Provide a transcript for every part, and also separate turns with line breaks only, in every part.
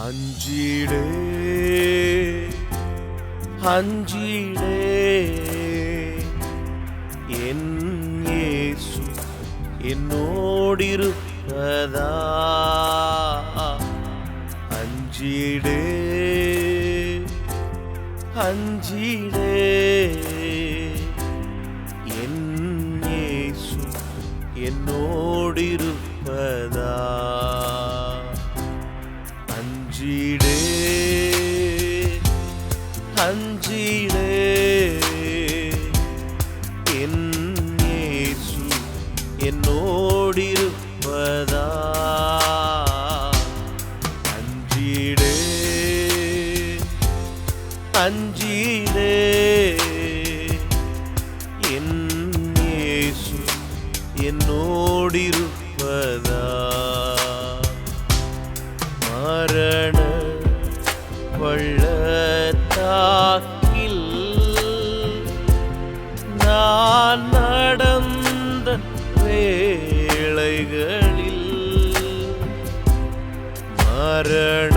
அஞ்சிடே அஞ்சிடே. என் இயேசு என்னோடிருப்பதா? அஞ்சிடே அஞ்சிடே. என் இயேசு என்னோடிருப்பதா? என்னோடிருப்பதா? அஞ்சிடே அஞ்சிடே என் என்னோடிருப்பதா? மரண பள்ளத்தாக்கில் நான் நட வேளைகளில் மரண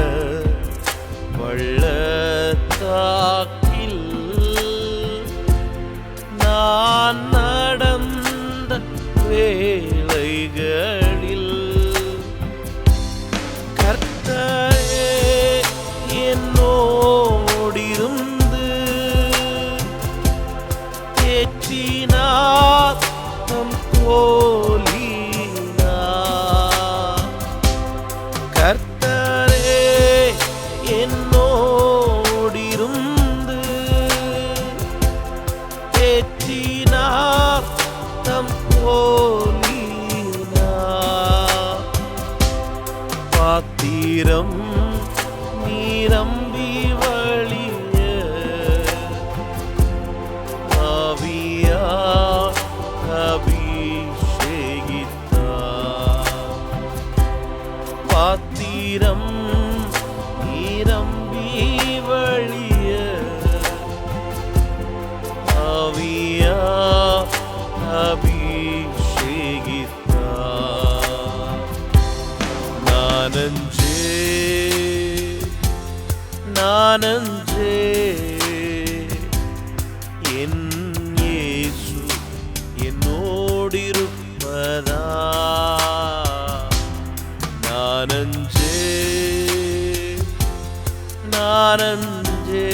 பள்ளத்தாக்கில் நான் நடந்த வேளைகளில் கர்த்தரே என்னோடிருந்து தேற்றினார் தம் ദീനാർത്ഥം പോലീന. പാത്തീരം നീരമ്പി വളിയ കവിയ അഭിഷേകിത്ത. പാത്തീരം നീരമ്പി വളിയ കവിയ நானஞ்சே நானஞ்சே என் இயேசு என்னோடிருப்பதா? நானஞ்சே நானஞ்சே.